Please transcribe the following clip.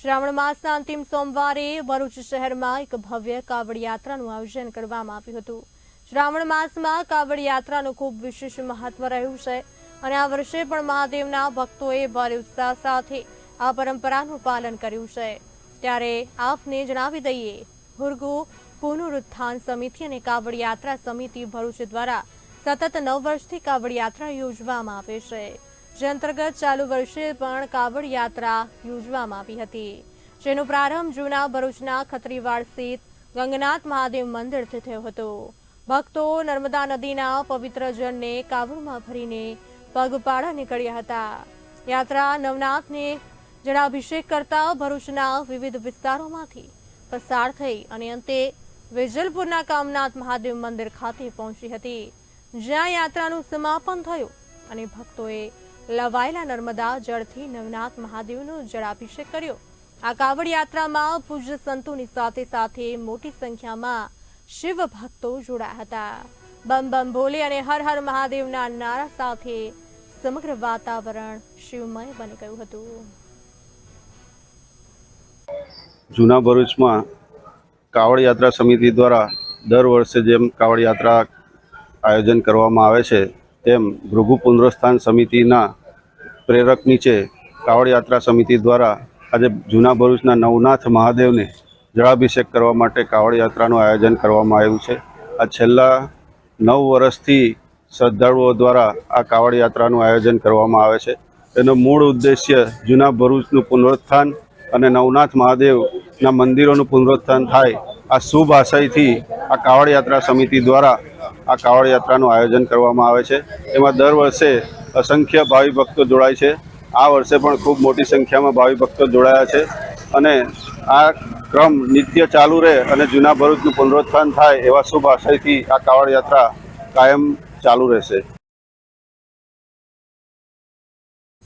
શ્રાવણ માસના અંતિમ સોમવારે ભરૂચ શહેરમાં એક ભવ્ય કાવડ યાત્રાનું આયોજન કરવામાં આવ્યું હતું. શ્રાવણ માસમાં કાવડ યાત્રાનું ખૂબ વિશેષ મહત્વ રહ્યું છે અને આ વર્ષે પણ મહાદેવના ભક્તોએ ભારે ઉત્સાહ સાથે આ પરંપરાનું પાલન કર્યું છે. ત્યારે આપને જણાવી દઈએ, ભુર્ગુ પુનરુત્થાન સમિતિ અને કાવડ યાત્રા સમિતિ ભરૂચ દ્વારા સતત નવ વર્ષથી કાવડ યાત્રા યોજવામાં આવે છે. જે અંતર્ગત ચાલુ વર્ષે પણ કાવડ યાત્રા યોજવામાં આવી હતી. જેનો પ્રારંભ જૂના ભરૂચના ખત્રીવાડ સ્થિત ગંગનાથ મહાદેવ મંદિરથી થયો હતો. ભક્તો નર્મદા નદીના પવિત્ર જળને કાવડમાં ભરીને પગપાળા નીકળ્યા હતા. યાત્રા નવનાથને જળાભિષેક કરતા ભરૂચના વિવિધ વિસ્તારોમાંથી પસાર થઈ અને અંતે વેજલપુરના કામનાથ મહાદેવ મંદિર ખાતે પહોંચી હતી. જ્યાં યાત્રાનું સમાપન થયું અને ભક્તોએ લવાયેલા નર્મદા જળથી નવનાથ મહાદેવનો જળાભિષેક કર્યો. આ કાવડ યાત્રામાં પૂજ્ય સંતોની સાથે સાથે મોટી સંખ્યામાં શિવ ભક્તો જોડાયા હતા. બમ બમ ભોલે અને હર હર મહાદેવના નારા સાથે સમગ્ર વાતાવરણ શિવમય બની ગયું હતું. જૂના ભરૂચમાં કાવડ યાત્રા સમિતિ દ્વારા દર વર્ષે જેમ કાવડ યાત્રા આયોજન કરવામાં આવે છે, તેમ ભૃગુ પુનરોસ્થાન સમિતિના પ્રેરક નીચે કાવડ યાત્રા સમિતિ દ્વારા આજે જૂના ભરૂચના નવનાથ મહાદેવને જળાભિષેક કરવા માટે કાવડ યાત્રાનું આયોજન કરવામાં આવ્યું છે. આ છેલ્લા નવ વર્ષથી શ્રદ્ધાળુઓ દ્વારા આ કાવડ યાત્રાનું આયોજન કરવામાં આવે છે. એનો મૂળ ઉદ્દેશ્ય જૂના ભરૂચનું પુનરુત્થાન અને નવનાથ મહાદેવના મંદિરોનું પુનરુત્થાન થાય આ શુભ આશયથી આ કાવડ યાત્રા સમિતિ દ્વારા આ કાવડ યાત્રાનું આયોજન કરવામાં આવે છે. એમાં દર વર્ષે અસંખ્ય ભાવિ ભક્તો જોડાય છે. આ વર્ષે પણ ખૂબ મોટી સંખ્યામાં ભાવિ ભક્તો જોડાયા છે અને આ ક્રમ નિત્ય ચાલુ રહે અને જૂના ભરૂચનું પુનરુત્થાન થાય એવા શુભ આશયથી આ કાવડ યાત્રા કાયમ ચાલુ રહેશે.